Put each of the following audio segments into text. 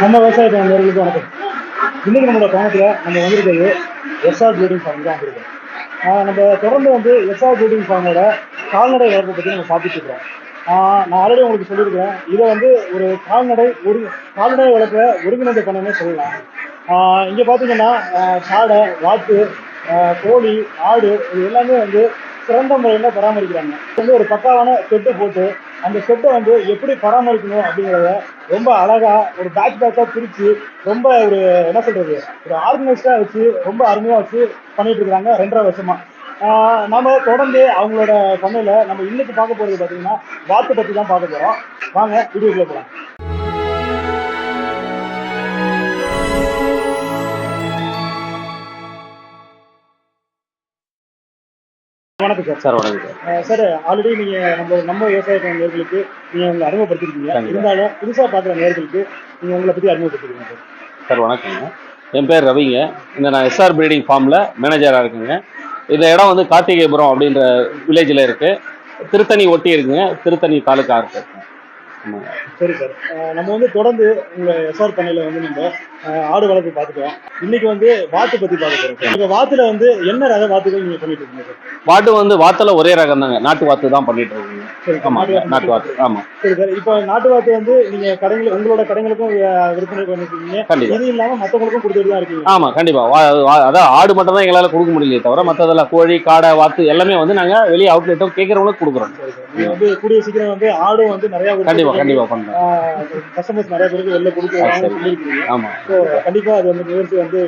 நம்ம விவசாய நேர்களுக்கு வணக்கம் இன்னைக்கு நம்மளோட பயணத்தில் நம்ம வந்திருக்கிறது எஸ்ஆர் ப்ரீடிங் ஃபார்ம் தான் வந்திருக்கோம் நம்ம தொடர்ந்து வந்து எஸ்ஆர் ப்ரீடிங் ஃபார்மோட கால்நடை வளர்ப்பை பற்றி நம்ம பார்த்துட்டு இருக்கிறோம். நான் ஆல்ரெடி உங்களுக்கு சொல்லியிருக்கேன் இதை வந்து ஒரு கால்நடை ஒரு கால்நடை வளர்ப்பை ஒருங்கிணைந்த பண்ணனே சொல்லலாம். இங்கே இங்க பார்த்தீங்கன்னா சாடை வாத்து கோழி ஆடு இது எல்லாமே வந்து சிறந்த முறையில் பராமரிக்கிறாங்க. வந்து ஒரு பக்காவான செட்டு போட்டு அந்த செட்டை வந்து எப்படி பராமரிக்கணும் அப்படிங்கிறத ரொம்ப அழகா ஒரு பேக் பேக்காக பிரித்து ரொம்ப ஒரு என்ன சொல்றது ஒரு ஆர்கனைஸ்டாக வச்சு ரொம்ப அருமையாக வச்சு பண்ணிட்டு இருக்கிறாங்க ரெண்டரை வருஷமா. நம்ம தொடர்ந்து அவங்களோட பண்ணையில நம்ம இன்னைக்கு பார்க்க போறது பார்த்தீங்கன்னா வாத்து பற்றி தான் பார்க்க போறோம். வாங்க வீடியோக்குள்ள போகலாம் வணக்கம் சார். சார் வணக்கம் சார். ஆல்ரெடி நீங்க நம்ம நம்ம விவசாய நேர்களுக்கு நீங்க உங்களை அறிமுகப்படுத்திருக்கீங்க. இருந்தாலும் புதுசா பார்க்குற நேர்களுக்கு நீங்க உங்களை பத்தி அறிமுகப்படுத்திருக்கீங்க சார். சார் வணக்கங்க என் பேர் ரவிங்க. இந்த நான் எஸ்ஆர் ப்ரீடிங் ஃபார்மில் மேனேஜராக இருக்குங்க. இந்த இடம் வந்து கார்த்திகேபுரம் அப்படின்ற வில்லேஜில் இருக்குது திருத்தணி ஒட்டி இருக்குங்க. திருத்தணி தாலுக்கா இருக்கு. சரி சார். நம்ம வந்து தொடர்ந்து உங்க எஸ்ஆர் பண்ணையில வந்து நம்ம ஆடு வளர்ப்பு பார்த்துட்டோம் இன்னைக்கு வந்து வாத்து பத்தி பார்க்க. இந்த வாத்துல வந்து என்ன ரக வாத்துகள் நீங்க பண்ணிட்டு இருக்கீங்க சார்? வாட்டு வந்து வாத்தில் ஒரே ரகம் தாங்க. நாட்டு வாத்து தான் பண்ணிட்டு இருக்கோங்க. சரி ஆமாங்க நாட்டு வாத்து ஆமாம் சரி சார் இப்போ நாட்டு வாத்து வந்து நீங்க கடைகள் உங்களோட கடைகளுக்கும் விற்பனை பண்ணிருக்கீங்க. கண்டிப்பா. இது இல்லாம மத்தவங்களுக்கும் கொடுத்துட்டு தான் இருக்கீங்க. ஆமாம் கண்டிப்பாக அதான் ஆடு மட்டும் தான் எங்களால் கொடுக்க முடியலையே தவிர மற்றதெல்லாம் கோழி காடை வாத்து எல்லாமே வந்து நாங்கள் வெளியே அவுட்லெட்டும் கேட்குறவங்களுக்கு கொடுக்குறோம். நீங்க வந்து கூடிய சீக்கிரம் வந்து ஆடும் வந்து நிறைய கண்டிப்பாக கண்டிப்பாக பண்ணுறோம் கஸ்டமர்ஸ் நிறைய பேருக்கு வெளில ஆமாம் ஸோ கண்டிப்பா அது வந்து முயற்சி வந்து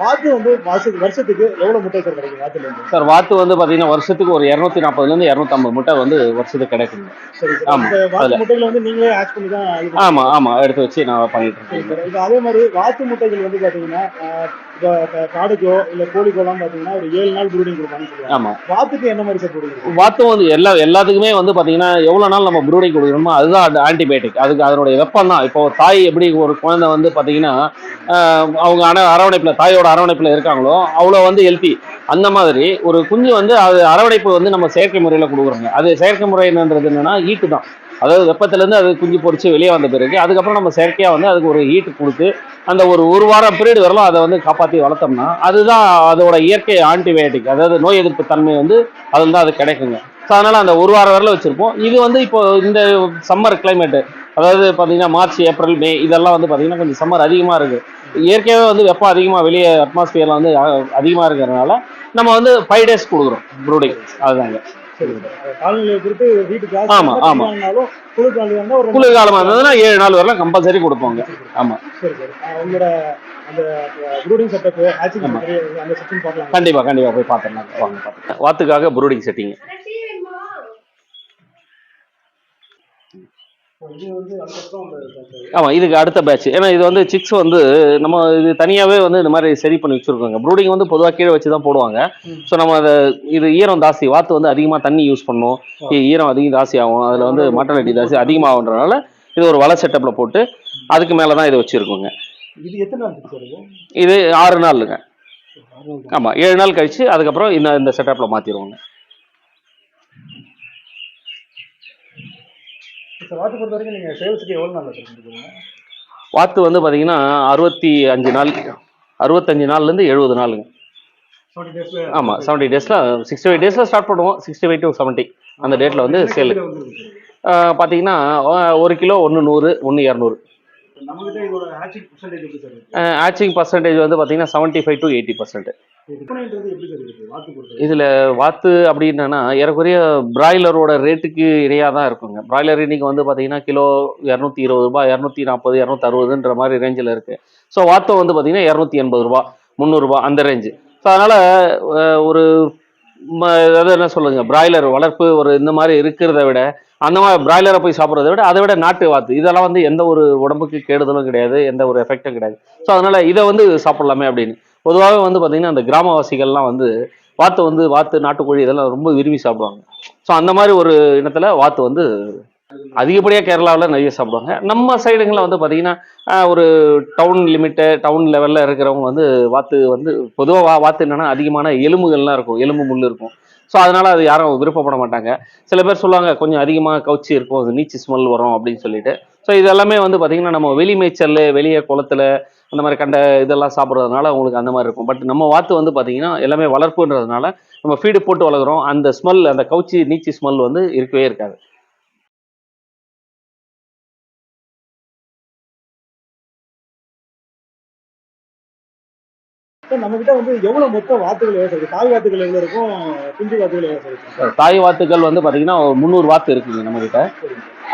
வாத்து வந்து மாசத்துக்கு வருஷத்துக்கு எவ்வளவு முட்டை சார் கிடைக்கும் வாத்துல இருந்து? சார் வாத்து வந்து பார்த்தீங்கன்னா வருஷத்துக்கு ஒரு இரநூத்தி நாற்பதுலேருந்து இரநூத்தம்பது முட்டை வந்து வருஷத்துக்கு சார் ஆமா. முட்டைகளை வந்து நீங்களே ஆட் பண்ணி தான். ஆமாம் ஆமாம் எடுத்து வச்சு நான் பண்ணிட்டு இருக்கேன். அதே மாதிரி வாத்து முட்டைகள் வந்து பாத்தீங்கன்னா இப்போ காடைக்கோ இல்ல கோழிக்கோலாம் பாத்தீங்கன்னா ஒரு ஏழு நாள் ப்ரூடிங் சொல்லுவாங்க. ஆமாம் வாத்துக்கு என்ன மாதிரி சார் ப்ரூடிங் வாத்தும் வந்து எல்லா எல்லாத்துக்குமே வந்து பார்த்தீங்கன்னா எவ்வளோ நாள் நம்ம ப்ரூடிங் கொடுக்கணுமோ அதுதான் ஆன்டிபயோட்டிக் அதுக்கு அதனுடைய வெப்பம் தான். இப்போ ஒரு தாய் எப்படி ஒரு குழந்தை வந்து பார்த்தீங்கன்னா அவங்க அண அரவணைப்பில் தாயோட அரவணைப்பில் இருக்காங்களோ அவ்வளோ வந்து ஹெல்த்தி அந்த மாதிரி ஒரு குஞ்சு வந்து அது அரவணைப்பு வந்து நம்ம செயற்கை முறையில் கொடுக்குறோங்க. அது செயற்கை முறை என்னன்றது என்னன்னா ஹீட்டு தான். அதாவது வெப்பத்துலேருந்து அது குஞ்சு பொரிச்சு வெளியே வந்த பிறகு அதுக்கப்புறம் நம்ம செயற்கையாக வந்து அதுக்கு ஒரு ஹீட் கொடுத்து அந்த ஒரு ஒரு வாரம் பீரியட் வரலாம் அதை வந்து காப்பாற்றி வளர்த்தோம்னா அதுதான் அதோட இயற்கை ஆன்டிபயோட்டிக் அதாவது நோய் எதிர்ப்பு தன்மை வந்து அதில் தான் அது கிடைக்குங்க. ஸோ அதனால் அந்த ஒரு வாரம் வரல வச்சுருப்போம். இது வந்து இப்போ இந்த சம்மர் கிளைமேட்டு அதாவது பார்த்தீங்கன்னா மார்ச் ஏப்ரல் மே இதெல்லாம் வந்து பார்த்தீங்கன்னா கொஞ்சம் சம்மர் அதிகமாக இருக்குது இயற்கையாகவே வந்து வெப்பம் அதிகமாக வெளியே அட்மாஸ்பியரில் வந்து அதிகமாக இருக்கிறதுனால நம்ம வந்து ஃபைவ் டேஸ் கொடுக்குறோம் ப்ரூடிங் அதுதாங்க. ஆமா, ஆமா. குளிர்காலம் இருந்ததுன்னா ஏழு நாள் வரலாம் கம்பல்சரி கொடுப்போங்க. ஆமா. கண்டிப்பாக கண்டிப்பாக போய் பார்த்துடலாம். வாங்க வாத்துக்காக ப்ரூடிங் செட்டிங் இது வந்து அதுக்கப்புறம் அந்த ஆமாம் இதுக்கு அடுத்த பேட்ச் ஏன்னா இது வந்து சிக்ஸ் வந்து நம்ம இது தனியாகவே வந்து இந்த மாதிரி சரி பண்ணி வச்சுருக்கோங்க. ப்ரூடிங் வந்து பொதுவாக கீழே வச்சு தான் போடுவாங்க. ஸோ நம்ம அதை இது ஈரம் ஜாஸ்தி வாத்து வந்து அதிகமாக தண்ணி யூஸ் பண்ணும். ஈரம் அதிகம் ஜாஸ்தி ஆகும். அதில் வந்து மார்டாலிட்டி ஜாஸ்தி அதிகமாகன்றனால இது ஒரு வலை செட்டப்பில் போட்டு அதுக்கு மேலே தான் இதை வச்சுருக்கோங்க. இது எத்தனை நாள் இது? ஆறு நாளுங்க. ஆமாம் ஏழு நாள் கழிச்சு அதுக்கப்புறம் இந்த இந்த செட்டப்பில் மாற்றிடுவோங்க வாத்து பொறுத்த வரைக்கும் நீங்க சேல்ஸுக்கு எவ்வளவு நாள் வச்சிருக்கீங்க வாத்து வந்து பார்த்தீங்கன்னா அறுபத்தி அஞ்சு நாள் அறுபத்தஞ்சு நாள்லேருந்து எழுபது நாளுங்க. ஆமாம் செவன்ட்டி டேஸில் சிக்ஸ்டி ஃபைவ் டேஸில் ஸ்டார்ட் பண்ணுவோம். சிக்ஸ்டி ஃபைவ் டு செவன்ட்டி அந்த டேட்டில் வந்து சேல் பார்த்தீங்கன்னா ஒரு கிலோ ஒன்று நூறு ஒன்று இரநூறு. பர்சன்டேஜ் ஆச்சிங் பர்சன்டேஜ் வந்து பார்த்தீங்கன்னா seventy five to eighty percent இதில் வாத்து அப்படின்னா ஏறக்குறைய பிராய்லரோட ரேட்டுக்கு இணையாக தான் இருக்குங்க. பிராய்லர் இன்னைக்கு வந்து பார்த்தீங்கன்னா கிலோ இரநூத்தி இருபது ரூபாய் இரநூத்தி நாற்பது இரநூத்தி அறுபதுன்ற மாதிரி ரேஞ்சில் இருக்குது ஸோ வாத்தம் வந்து பார்த்தீங்கன்னா இரநூத்தி எண்பது ரூபா முந்நூறுரூபா அந்த ரேஞ்சு ஸோ அதனால் ஒரு அதாவது என்ன சொல்லுங்க பிராய்லர் வளர்ப்பு ஒரு இந்த மாதிரி இருக்கிறத விட அந்த மாதிரி பிராய்லரை போய் சாப்பிட்றத விட அதை விட நாட்டு வாத்து. இதெல்லாம் வந்து எந்த ஒரு உடம்புக்கு கேடுதலும் கிடையாது எந்த ஒரு எஃபெக்டும் கிடையாது. ஸோ அதனால இதை வந்து சாப்பிடலாமே அப்படின்னு. பொதுவாகவே வந்து பார்த்தீங்கன்னா அந்த கிராமவாசிகள்லாம் வந்து வாத்து வந்து வாத்து நாட்டுக்கோழி இதெல்லாம் ரொம்ப விரும்பி சாப்பிடுவாங்க. ஸோ அந்த மாதிரி ஒரு இனத்துல வாத்து வந்து அதிகப்படியாக கேரளாவில் நிறைய சாப்பிடுவாங்க. நம்ம சைடுங்களில் வந்து பார்த்தீங்கன்னா ஒரு டவுன் லிமிட்டு டவுன் லெவலில் இருக்கிறவங்க வந்து வாத்து வந்து பொதுவாக வா வாத்து என்னென்னா அதிகமான எலும்புகள்லாம் இருக்கும். எலும்பு முள் இருக்கும். ஸோ அதனால் அது யாரும் விருப்பப்பட மாட்டாங்க. சில பேர் சொல்லுவாங்க கொஞ்சம் அதிகமாக கவுச்சி இருக்கும். அது நீச்சு ஸ்மெல் வரும் அப்படின்னு சொல்லிட்டு. ஸோ இது எல்லாமே வந்து பார்த்தீங்கன்னா நம்ம வெளி மேய்ச்சல் வெளியே குளத்துல அந்த மாதிரி கண்ட இதெல்லாம் சாப்பிட்றதுனால உங்களுக்கு அந்த மாதிரி இருக்கும். பட் நம்ம வாத்து வந்து பார்த்தீங்கன்னா எல்லாமே வளர்ப்புன்றதுனால நம்ம ஃபீடு போட்டு வளர்க்குறோம். அந்த ஸ்மெல் அந்த கவுச்சி நீச்சி ஸ்மெல் வந்து இருக்கவே இருக்காது. நம்ம கிட்ட வந்து எவ்வளவு மொத்த வாத்துகள் விவசாயம் தாய் வாத்துகள் எவ்வளவு இருக்கும்? குஞ்சு வாத்துகள் இருக்கும் தாய் வாத்துக்கள் வந்து பார்த்தீங்கன்னா ஒரு முந்நூறு வாத்து இருக்குங்க நம்மகிட்ட.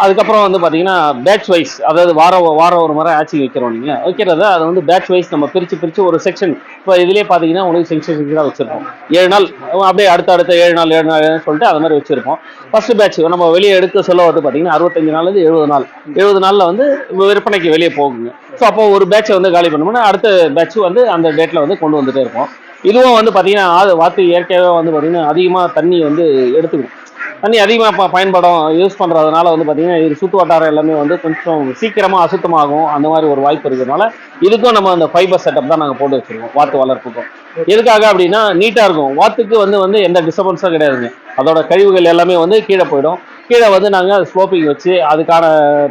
அதுக்கப்புறம் வந்து பார்த்தீங்கன்னா பேட்ச் வைஸ் அதாவது வாரம் வாரம் ஒரு முறை ஆட்சி வைக்கிறோம் நீங்கள் வைக்கிறத அதை வந்து பேட்ச் வைஸ் நம்ம பிரித்து பிரித்து ஒரு செக்ஷன் இப்போ இதுலேயே பார்த்தீங்கன்னா உங்களுக்கு செக்ஷன் செக்ஷனாக வச்சுருப்போம். ஏழு நாள் அப்படியே அடுத்த அடுத்த ஏழு நாள் ஏழு நாள் சொல்லிட்டு அது மாதிரி வச்சுருப்போம். ஃபஸ்ட்டு பேட்ச் நம்ம வெளியே எடுக்க சொல்ல வந்து பார்த்தீங்கன்னா அறுபத்தஞ்சு நாள்லேருந்து எழுபது நாள். எழுபது நாளில் வந்து விற்பனைக்கு வெளியே போகுங்க. ஸோ அப்போ ஒரு பேட்சை வந்து காலி பண்ணோம்னா அடுத்த பேட்ச் வந்து அந்த டேட்டில் வந்து கொண்டு வந்துட்டே இருப்போம். இதுவும் வந்து பார்த்தீங்கன்னா ஆது வாத்து இயற்கையாகவே வந்து பார்த்தீங்கன்னா அதிகமாக தண்ணி வந்து எடுத்துக்கும் தண்ணி அதிகமாக பயன்படும் யூஸ் பண்ணுறதுனால வந்து பார்த்தீங்கன்னா இது சுற்று வட்டாரம் எல்லாமே வந்து கொஞ்சம் சீக்கிரமாக அசுத்தமாகும் அந்த மாதிரி ஒரு வாய்ப்பு இருக்கிறதுனால இதுக்கும் நம்ம அந்த ஃபைபர் செட்டப் தான் நாங்கள் போட்டு வச்சுருக்கோம் வாத்து வளர்ப்புக்கும். எதுக்காக அப்படின்னா நீட்டாக இருக்கும். வாத்துக்கு வந்து வந்து எந்த டிஸ்டர்பன்ஸும் கிடையாதுங்க. அதோட கழிவுகள் எல்லாமே வந்து கீழே போயிடும். கீழே வந்து நாங்கள் ஸ்லோப்பிங் வச்சு அதுக்கான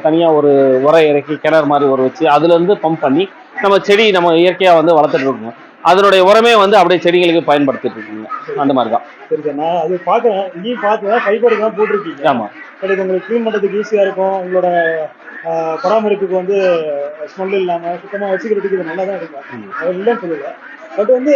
தனியாக ஒரு உரை இறக்கி கிணறு மாதிரி ஒரு வச்சு அதுலேருந்து பம்ப் பண்ணி நம்ம செடி நம்ம இயற்கையாக வந்து வளர்த்துட்டு இருக்கோம். அதனுடைய உரமே வந்து அப்படியே செடிகளுக்கு பயன்படுத்திட்டு இருக்கோங்க. அந்த மாதிரி தான் சரி சார் நான் அது பார்க்குறேன். இங்கேயும் பார்த்தேன் ஃபைபர் தான் போட்டிருக்கீங்க. ஆமாம் இது உங்களுக்கு க்ளீன் பண்ணுறதுக்கு ஈஸியாக இருக்கும். உங்களோட பராமரிப்புக்கு வந்து ஸ்மெல் இல்லாமல் சுத்தமாக வச்சுக்கிறதுக்கு இது நல்லா தான் இருக்கும். அது இல்லைன்னு சொல்லல. பட் வந்து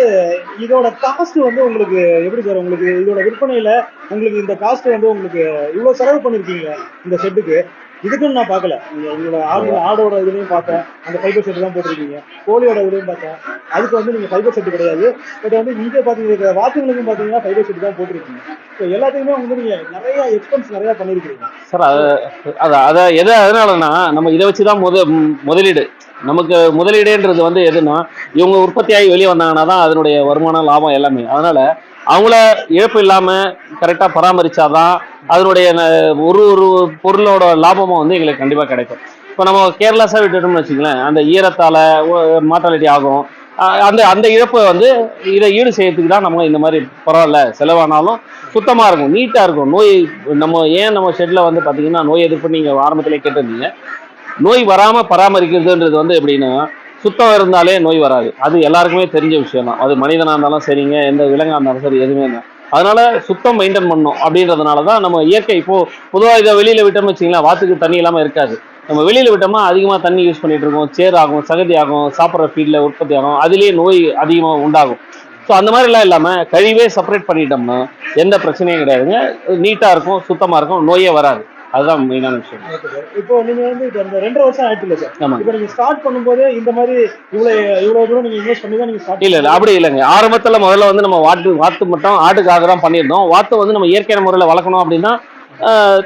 இதோட காஸ்ட் வந்து உங்களுக்கு எப்படி சார்? உங்களுக்கு இதோட விற்பனையில உங்களுக்கு இந்த காஸ்ட் வந்து உங்களுக்கு இவ்வளோ செலவு பண்ணியிருக்கீங்க இந்த ஷெட்டுக்கு இதுக்குன்னு நான் பார்க்கல. உங்களோட ஆடு ஆடோட இதுலையும் பார்த்தேன். அந்த ஃபைபர் செட் தான் போட்டிருக்கீங்க. கோழியோட இதுலையும் பார்த்தேன். அதுக்கு வந்து நீங்க ஃபைபர் செட்டு கிடையாது. பட் வந்து இங்கே பார்த்தீங்க வாத்துகளுக்கும் பார்த்தீங்கன்னா ஃபைபர் செட்டு தான் போட்டிருக்கீங்க. ஸோ எல்லாத்தையுமே வந்து நீங்க நிறைய எக்ஸ்பென்ஸ் நிறைய பண்ணியிருக்கீங்க சார் அது அது அதை எது அதனாலனா நம்ம இதை வச்சு தான் முத முதலீடு. நமக்கு முதலீடுன்றது வந்து எதுனா இவங்க உற்பத்தியாகி வெளியே வந்தாங்கன்னா தான் அதனுடைய வருமானம் லாபம் எல்லாமே. அதனால அவங்கள இழப்பு இல்லாம கரெக்டாக பராமரிச்சாதான் அதனுடைய ஒரு ஒரு பொருளோட லாபமும் வந்து எங்களுக்கு கண்டிப்பாக கிடைக்கும். இப்போ நம்ம கேர்லெஸ்ஸாக விட்டுட்டோம்னு வச்சுங்களேன் அந்த ஈரத்தால மார்டாலிட்டி ஆகும். அந்த அந்த இழப்பை வந்து இதை ஈடு செய்யறதுக்கு தான் நம்ம இந்த மாதிரி பரவாயில்ல செலவானாலும் சுத்தமாக இருக்கும் நீட்டாக இருக்கும். நோய் நம்ம ஏன் நம்ம ஷெட்டில் வந்து பார்த்தீங்கன்னா நோய் எதிர்ப்பு நீங்கள் ஆரம்பத்திலே கேட்டிருந்தீங்க. நோய் வராமல் பராமரிக்கிறதுன்றது வந்து எப்படின்னா சுத்தம் இருந்தாலே நோய் வராது. அது எல்லாருக்குமே தெரிஞ்ச விஷயம் தான். அது மனிதனாக இருந்தாலும் சரிங்க எந்த விலங்காக இருந்தாலும் சரி எதுவுமே தான் அதனால சுத்தம் மெயின்டைன் பண்ணும் அப்படின்றதுனால தான் நம்ம இயற்கை இப்போ பொதுவாக இதை வெளியில் விட்டோம்னு வச்சிங்களேன் வாத்துக்கு தண்ணி இல்லாமல் இருக்காது. நம்ம வெளியில் விட்டோம்னா அதிகமாக தண்ணி யூஸ் பண்ணிட்டு இருக்கோம். சேர் ஆகும் சகதி ஆகும் சாப்பிட்ற ஃபீல்டில் உற்பத்தி ஆகும். அதுலேயே நோய் அதிகமாக உண்டாகும். ஸோ அந்த மாதிரிலாம் இல்லாமல் கழிவே செப்பரேட் பண்ணிட்டோம்னா எந்த பிரச்சனையும் கிடையாதுங்க. நீட்டாக இருக்கும் சுத்தமாக இருக்கும் நோயே வராது. அதுதான் மெயினான விஷயம். இப்போ நீங்க வந்து இப்போ இந்த ரெண்டரை வருஷம் ஆயிட்டு இல்லை சார் ஆமாங்க. இப்போ நீங்க ஸ்டார்ட் பண்ணும்போதே இந்த மாதிரி இவ்வளோ இவ்வளோ தூரம் நீங்க இன்வெஸ்ட் பண்ணி தான் நீங்க ஸ்டார்ட் இல்ல அப்படி இல்லைங்க. ஆரம்பத்துல முதல்ல வந்து நம்ம வாத்து வாத்து மட்டும் ஆட்டுக்காக தான் பண்ணியிருந்தோம். வாத்து வந்து நம்ம இயற்கையான முறையில் வளர்க்கணும் அப்படின்னா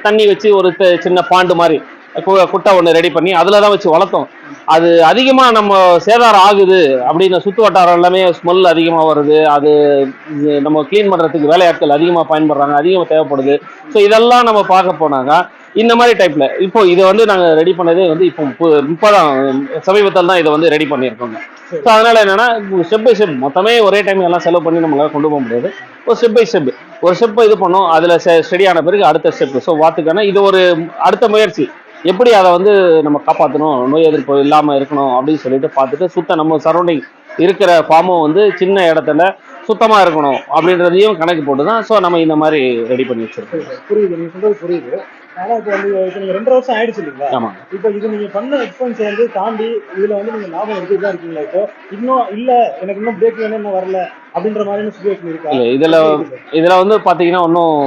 தண்ணி வச்சு ஒரு சின்ன பாண்டு மாதிரி. குட்டை ஒன்று ரெடி பண்ணி அதில் தான் வச்சு வளர்த்தோம். அது அதிகமாக நம்ம சேதாரம் ஆகுது அப்படின்னு சுற்று வட்டாரம் எல்லாமே ஸ்மெல் அதிகமாக வருது. அது நம்ம க்ளீன் பண்ணுறதுக்கு வேலையாட்கள் அதிகமாக பயன்படுறாங்க அதிகமாக தேவைப்படுது. ஸோ இதெல்லாம் நம்ம பார்க்க போனாங்க இந்த மாதிரி டைப்பில் இப்போ இதை வந்து நாங்கள் ரெடி பண்ணதே வந்து இப்போ இப்போ தான் சமீபத்தில் தான் இதை வந்து ரெடி பண்ணியிருக்கோங்க. ஸோ அதனால் என்னென்னா ஸ்டெப் பை ஸ்டெப் மொத்தமே ஒரே டைம் எல்லாம் செலவு பண்ணி நம்மளால் கொண்டு போக முடியாது. ஒரு ஸ்டெப் பை ஸ்டெப் ஒரு ஸ்டெப் இது பண்ணோம் அதில் ஸ்டெடி ஆன பிறகு அடுத்த ஸ்டெப் ஸோ வாத்துக்கான இது ஒரு அடுத்த முயற்சி. எப்படி அதை வந்து நம்ம காப்பாற்றணும் நோய் எதிர்ப்பு இல்லாமல் இருக்கணும் அப்படின்னு சொல்லிட்டு பார்த்துட்டு சுத்த நம்ம சரௌண்டிங் இருக்கிற ஃபார்மும் வந்து சின்ன இடத்துல சுத்தமாக இருக்கணும் அப்படின்றதையும் கணக்கு போட்டு தான் ஸோ நம்ம இந்த மாதிரி ரெடி பண்ணி வச்சிருக்கோம். புரியுது நீங்க சொல்றது புரியுது. ஆனா இப்போ வந்து இப்போ நீங்க ரெண்டரை வருஷம் ஆயிடுச்சு இல்லைங்களா? ஆமாம் இப்போ இது நீங்க பண்ண எக்ஸ்பென்ஸ் வந்து தாண்டி இதுல வந்து நீங்க லாபம் எடுத்துட்டு தான் இருக்கீங்களா இப்போ? இன்னும் இல்ல எனக்கு இன்னும் பிரேக் வேணும் இன்னும் வரல அப்படின்ற மாதிரியான சுச்சுவேஷன் இருக்கா? இல்லை இதில் இதில் வந்து பார்த்தீங்கன்னா இன்னும்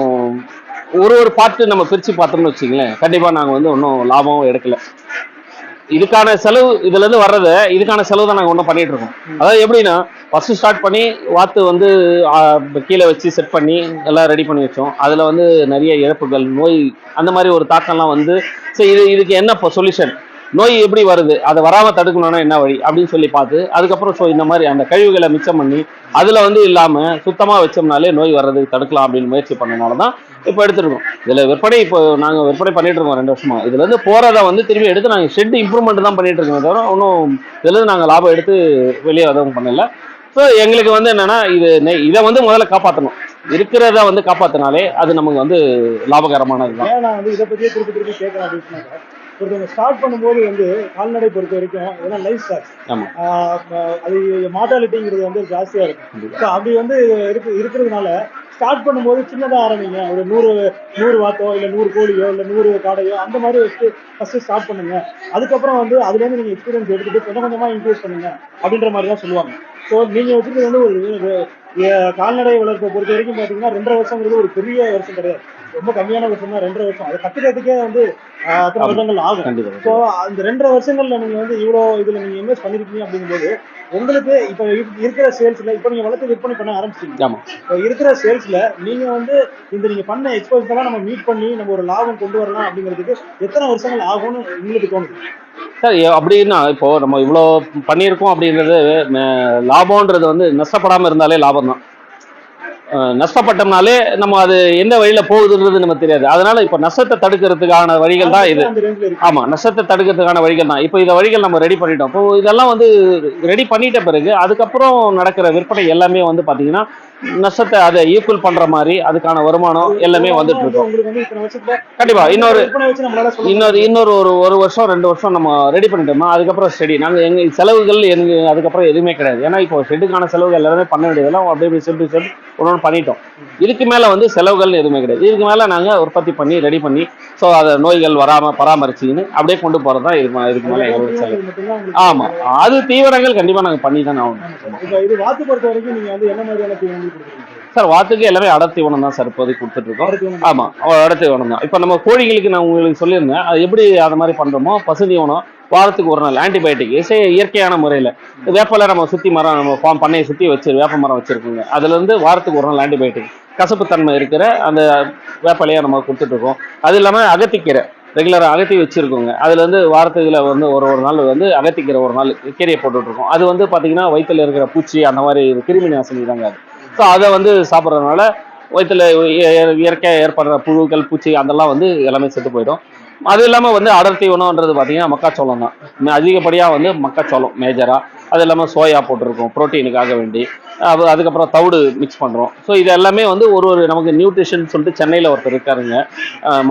ஒரு ஒரு பார்ட்டு நம்ம பிரித்து பார்த்தோம்னு வச்சுங்களேன் கண்டிப்பாக நாங்கள் வந்து இன்னும் லாபம் எடுக்கல. இதுக்கான செலவு இதுல இருந்து வர்றதை இதுக்கான செலவு தான் நாங்கள் ஒன்றும் பண்ணிட்டு இருக்கோம். அதாவது எப்படின்னா ஃபர்ஸ்ட் ஸ்டார்ட் பண்ணி வாத்து வந்து கீழே வச்சு செட் பண்ணி எல்லாம் ரெடி பண்ணி வச்சோம். அதில் வந்து நிறைய இழப்புகள் நோய் அந்த மாதிரி ஒரு தாக்கம்லாம் வந்து சரி இது இதுக்கு என்ன இப்போ சொல்யூஷன் நோய் எப்படி வருது? அதை வராமல் தடுக்கணும்னா என்ன வழி? அப்படின்னு சொல்லி பார்த்து அதுக்கப்புறம் ஸோ இந்த மாதிரி அந்த கழிவுகளை மிச்சம் பண்ணி அதில் வந்து இல்லாமல் சுத்தமாக வச்சோம்னாலே நோய் வர்றதுக்கு தடுக்கலாம் அப்படின்னு முயற்சி பண்ணனால தான் இப்போ எடுத்துருக்கோம். இதில் விற்பனை இப்போ நாங்கள் விற்பனை பண்ணிட்டு இருக்கோம் ரெண்டு வருஷமா. இதுலேருந்து போகிறத வந்து திரும்பி எடுத்து நாங்கள் ஷெட் இம்ப்ரூவ்மெண்ட் தான் பண்ணிட்டு இருக்கோம் தவிர ஒன்றும் இதுலேருந்து நாங்கள் லாபம் எடுத்து வெளியே எதுவும் பண்ணல. ஸோ எங்களுக்கு வந்து என்னன்னா இது இதை வந்து முதல்ல காப்பாற்றணும் இருக்கிறத வந்து காப்பாத்தினாலே அது நமக்கு வந்து லாபகரமானது தான். நான் வந்து இதை பத்தியே திருப்பி திருப்பி கேட்கறேன் ஒருத்தவங்க ஸ்டார்ட் பண்ணும்போது வந்து கால்நடை பொறுத்த வரைக்கும் இதெல்லாம் லைஃப் ஸ்டாக் அது மார்டாலிட்டிங்கிறது வந்து ஜாஸ்தியா இருக்கும். ஸோ அப்படி வந்து இருக்கு இருக்கிறதுனால ஸ்டார்ட் பண்ணும்போது சின்னதா ஆரம்பிங்க. ஒரு நூறு நூறு வாத்தோ இல்ல நூறு கோழியோ இல்ல நூறு காடையோ அந்த மாதிரி வச்சு ஃபர்ஸ்ட் ஸ்டார்ட் பண்ணுங்க. அதுக்கப்புறம் வந்து அதுல இருந்து நீங்க எக்ஸ்பீரியன்ஸ் எடுத்துட்டு கொஞ்சம் கொஞ்சமா இன்க்ரீஸ் பண்ணுங்க அப்படின்ற மாதிரி தான் சொல்லுவாங்க. ஸோ நீங்க வச்சுக்கிறது வந்து ஒரு கால்நடை வளர்ப்பை பொறுத்த வரைக்கும் பாத்தீங்கன்னா ரெண்டரை வருஷங்கிறது ஒரு பெரிய வருஷம் கிடையாது. ரொம்ப கம்மியான வருஷம் தான் ரெண்டரை வருஷம். அதை கத்துக்கிறதுக்கே வந்து அத்தனை. வருடங்கள் ஆகும். ஸோ அந்த ரெண்டரை வருஷங்கள்ல நீங்க வந்து இவ்வளோ இதுல நீங்க இன்வெஸ்ட் பண்ணிருக்கீங்க அப்படிங்கும்போது உங்களுக்கு இப்போ இருக்கிற சேல்ஸ்ல இப்போ நீங்க வளர்த்து விற்பனை பண்ண ஆரம்பிச்சிட்டீங்க. ஆமா. இப்போ இருக்கிற சேல்ஸ்ல நீங்க வந்து இந்த நீங்க பண்ண எக்ஸ்போஸ் எல்லாம் நம்ம மீட் பண்ணி நம்ம ஒரு லாபம் கொண்டு வரலாம் அப்படிங்கிறதுக்கு எத்தனை வருஷங்கள் ஆகும்னு உங்களுக்கு தோணுது? சார் அப்படின்னா இப்போ நம்ம இவ்வளோ பண்ணியிருக்கோம் அப்படின்றது லாபம்ன்றது வந்து நஷ்டப்படாமல் இருந்தாலே லாபம் தான் நஷ்டப்பட்டோம்னாலே நம்ம அது எந்த வழியில போகுதுன்றது நமக்கு தெரியாது. அதனால இப்போ நஷ்டத்தை தடுக்கிறதுக்கான வழிகள் தான் இது. ஆமா நஷ்டத்தை தடுக்கிறதுக்கான வழிகள் தான். இப்போ இந்த வழிகள் நம்ம ரெடி பண்ணிட்டோம். இப்போ இதெல்லாம் வந்து ரெடி பண்ணிட்ட பிறகு அதுக்கப்புறம் நடக்கிற விற்பனை எல்லாமே வந்து பாத்தீங்கன்னா நஷ்டத்தை அதை ஈக்குவல் பண்ற மாதிரி அதுக்கான வருமானம் எல்லாமே வந்துட்டு இருக்கும். கண்டிப்பா இன்னொரு இன்னொரு இன்னொரு ஒரு ஒரு வருஷம் ரெண்டு வருஷம் நம்ம ரெடி பண்ணிட்டோமா? அதுக்கப்புறம் ஸ்டடி நாங்கள் எங்க செலவுகள் எங்க அதுக்கப்புறம் எதுவுமே கிடையாது. ஏன்னா இப்போ ஷெட்டுக்கான செலவுகள் எல்லாமே பண்ண வேண்டியதெல்லாம் அப்படியே அப்படியே செட்டு செட்டு ஒன்று பண்ணிட்டோம். இதுக்கு மேலே வந்து செலவுகள் எதுவுமே கிடையாது. இதுக்கு மேலே நாங்கள் உற்பத்தி பண்ணி ரெடி பண்ணி ஸோ அதை நோய்கள் வராமல் பராமரிச்சுக்கின்னு அப்படியே கொண்டு போகிறது தான் இது ம- இதுக்கு மேலே எங்களோட செலவு. ஆமாம் அது தீவனங்கள் கண்டிப்பாக நாங்கள் பண்ணி தானே ஆகணும் இது வாத்து பொறுத்த வரைக்கும் நீங்க வந்து என்ன மாதிரியான சார் வாத்துக்கு எல்லாமே அடர் தீவனம் தான் சார் இப்போதைக்கு கொடுத்துட்ருக்கோம். அடுத்து வந்து ஆமா அடுத்து வேணும் தான். இப்போ நம்ம கோழிகளுக்கு நான் உங்களுக்கு சொல்லியிருந்தேன் அது எப்படி அது மாதிரி பண்றோமோ பசு தீவனம் வாரத்துக்கு ஒரு நாள் ஆன்டிபயோட்டிக் இயற்கையான முறையில். வேப்பலை நம்ம சுற்றி மரம் நம்ம ஃபார்ம் பண்ணையை சுற்றி வச்சு வேப்ப மரம் வச்சிருக்கோங்க. அதுல இருந்து வாரத்துக்கு ஒரு நாள் ஆன்டிபயோட்டிக் கசப்புத்தன்மை இருக்கிற அந்த வேப்பலையை நம்ம கொடுத்துட்ருக்கோம். அது இல்லாமல் அகத்திக்கீரை ரெகுலராக அகத்தி வச்சிருக்கோங்க. அதுல இருந்து வாரத்துக்குள்ள வந்து ஒரு ஒரு நாள் வந்து அகத்திக்கீரை ஒரு நாள் கீரையை போட்டுட்ருக்கோம். அது வந்து பார்த்தீங்கன்னா வயித்துல இருக்கிற பூச்சி அந்த மாதிரி கிருமி நாசினி தாங்க அது. ஸோ அதை வந்து சாப்பிட்றதுனால வயிற்றுல இயற்கையாக ஏற்படுற புழுக்கள் பூச்சி அதெல்லாம் வந்து எல்லாமே செத்து போயிடும். அது இல்லாமல் வந்து அடர் தீவனம்ன்றது பார்த்தீங்கன்னா மக்காச்சோளம் தான். அதிகப்படியாக வந்து மக்காச்சோளம் மேஜராக அது இல்லாமல் சோயா போட்டிருக்கோம் ப்ரோட்டீனுக்காக வேண்டி. அது அதுக்கப்புறம் தவிடு மிக்ஸ் பண்ணுறோம் ஸோ இது எல்லாமே வந்து ஒரு ஒரு நமக்கு நியூட்ரிஷன் சொல்லிட்டு சென்னையில் ஒருத்தர் இருக்காருங்க.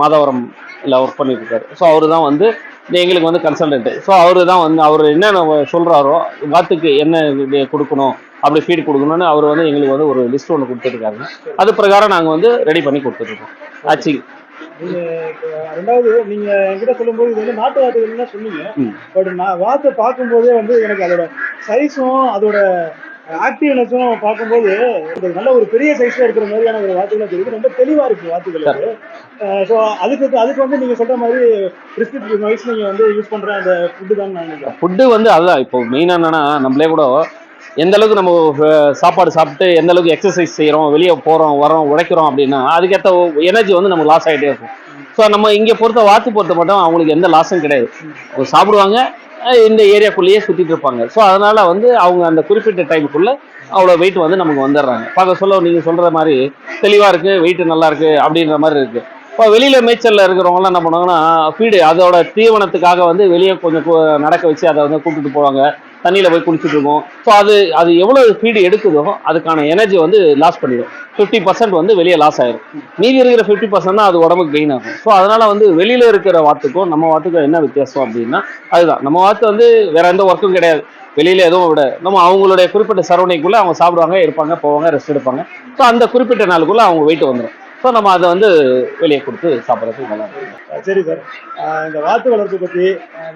மாதவரம் இல்லை ஒர்க் பண்ணிட்டு இருக்காரு. ஸோ அவர் தான் வந்து எங்களுக்கு வந்து கன்சல்டன்ட் ஸோ அவரு தான் வந்து அவர் என்ன சொல்கிறாரோ வாத்துக்கு என்ன இது கொடுக்கணும் அப்படி ஃபீட் கொடுக்கணும்னு அவர் வந்து எங்களுக்கு வந்து ஒரு லிஸ்ட் ஒன்று கொடுத்துருக்காருங்க அது பிரகாரம் நாங்கள் வந்து ரெடி பண்ணி கொடுத்துட்ருக்கோம் ஆச்சு. ரெண்டாவது நீங்க என்கிட்ட சொல்லும்போது இது வந்து நாட்டு வாத்துகள் தான் சொன்னீங்க. பட் நான் வாத்தை பார்க்கும்போதே வந்து எனக்கு அதோட சைஸும் அதோட ஆக்டிவ்னஸும் பார்க்கும்போது நல்ல ஒரு பெரிய சைஸ்ல இருக்கிற மாதிரியான ஒரு வாத்துகளா தெரியுது ரொம்ப தெளிவா இருக்கு வாத்துகளுக்கு ஸோ அதுக்கு அதுக்கு வந்து நீங்க சொல்ற மாதிரி பிரிஸ்கிரிப்ஷன் வைஸ் நீங்க வந்து யூஸ் பண்ற அந்த ஃபுட்டு தான் நான் நினைக்கிறேன். ஃபுட்டு வந்து அதுதான். இப்போ மெயினாக என்னன்னா நம்மளே கூட எந்த அளவுக்கு நம்ம சாப்பாடு சாப்பிட்டு எந்த அளவுக்கு எக்ஸசைஸ் செய்கிறோம் வெளியே போகிறோம் வரோம் உழைக்கிறோம் அப்படின்னா அதுக்கேற்ற எனர்ஜி வந்து நமக்கு லாஸ் ஆகிட்டே இருக்கும். ஸோ நம்ம இங்கே பொறுத்த வாத்து பொறுத்த மட்டும் அவங்களுக்கு எந்த லாஸும் கிடையாது. சாப்பிடுவாங்க இந்த ஏரியாக்குள்ளேயே சுற்றிட்டு இருப்பாங்க. ஸோ அதனால் வந்து அவங்க அந்த குறிப்பிட்ட டைமுக்குள்ளே அவ்வளோ வெயிட் வந்து நமக்கு வந்துடுறாங்க. பார்க்க சொல்ல நீங்கள் சொல்கிற மாதிரி தெளிவாக இருக்குது வெயிட் நல்லா இருக்குது அப்படின்ற மாதிரி இருக்குது இப்போ வெளியில் மேய்ச்சலில் இருக்கிறவங்கலாம் என்ன பண்ணுவாங்கன்னா ஃபீடு அதோட தீவனத்துக்காக வந்து வெளியே கொஞ்சம் நடக்க வச்சு அதை வந்து கூப்பிட்டு போவாங்க. தண்ணியில் போய் குளிச்சுட்டு இருக்கோம் ஸோ அது அது எவ்வளோ ஃபீடு எடுக்குதோ அதுக்கான எனர்ஜி வந்து லாஸ் பண்ணிடும். ஃபிஃப்டி பர்சன்ட் வந்து வெளியே லாஸ் ஆயிடும் மீதி இருக்கிற ஃபிஃப்டி பர்சன்ட் தான் அது உடம்புக்கு கெயின் ஆகும். ஸோ அதனால வந்து வெளியில் இருக்கிற வாத்துக்கும் நம்ம வாத்துக்கும் என்ன வித்தியாசம் அப்படின்னா அதுதான். நம்ம வாத்து வந்து வேற எந்த ஒர்க்கும் கிடையாது. வெளியில எதுவும் விட நம்ம அவங்களுடைய குறிப்பிட்ட சரௌண்டிங்குள்ள அவங்க சாப்பிடுவாங்க இருப்பாங்க போவாங்க ரெஸ்ட் எடுப்பாங்க. ஸோ அந்த குறிப்பிட்ட நாளுக்குள்ள அவங்க வெயிட் வந்துடும் ஸோ நம்ம அதை வந்து வெளியே கொடுத்து சாப்பிட்றதுக்கு நல்லா இருக்கும். சரி சார். இந்த வாத்து வளர்ப்பு பற்றி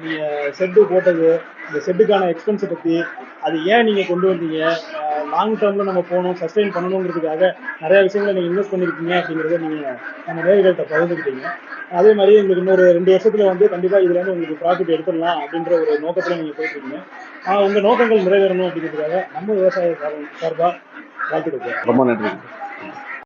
நீங்க செட்டு போட்டது இந்த செட்டுக்கான எக்ஸ்பென்ஸை பற்றி அது ஏன் நீங்க கொண்டு வந்தீங்க? லாங் டேர்ம்ல நம்ம போகணும் சஸ்டெயின் பண்ணணுங்கிறதுக்காக நிறைய விஷயங்களை நீங்க இன்வெஸ்ட் பண்ணிருக்கீங்க அப்படிங்கறத நீங்க நம்ம நேர்கள்ட்ட பகிர்ந்துக்கிட்டீங்க. அதே மாதிரி உங்களுக்கு இன்னொரு ரெண்டு வருஷத்துல வந்து கண்டிப்பா இதுல இருந்து உங்களுக்கு ப்ராஃபிட் எடுத்துடலாம் அப்படின்ற ஒரு நோக்கத்துல நீங்க போயிட்டு இருக்கீங்க ஆஹ் உங்க நோக்கங்கள் நிறைவேறணும் அப்படிங்கிறதுக்காக நம்ம விவசாய சார்பா வாழ்த்துக்கள் ரொம்ப நன்றி.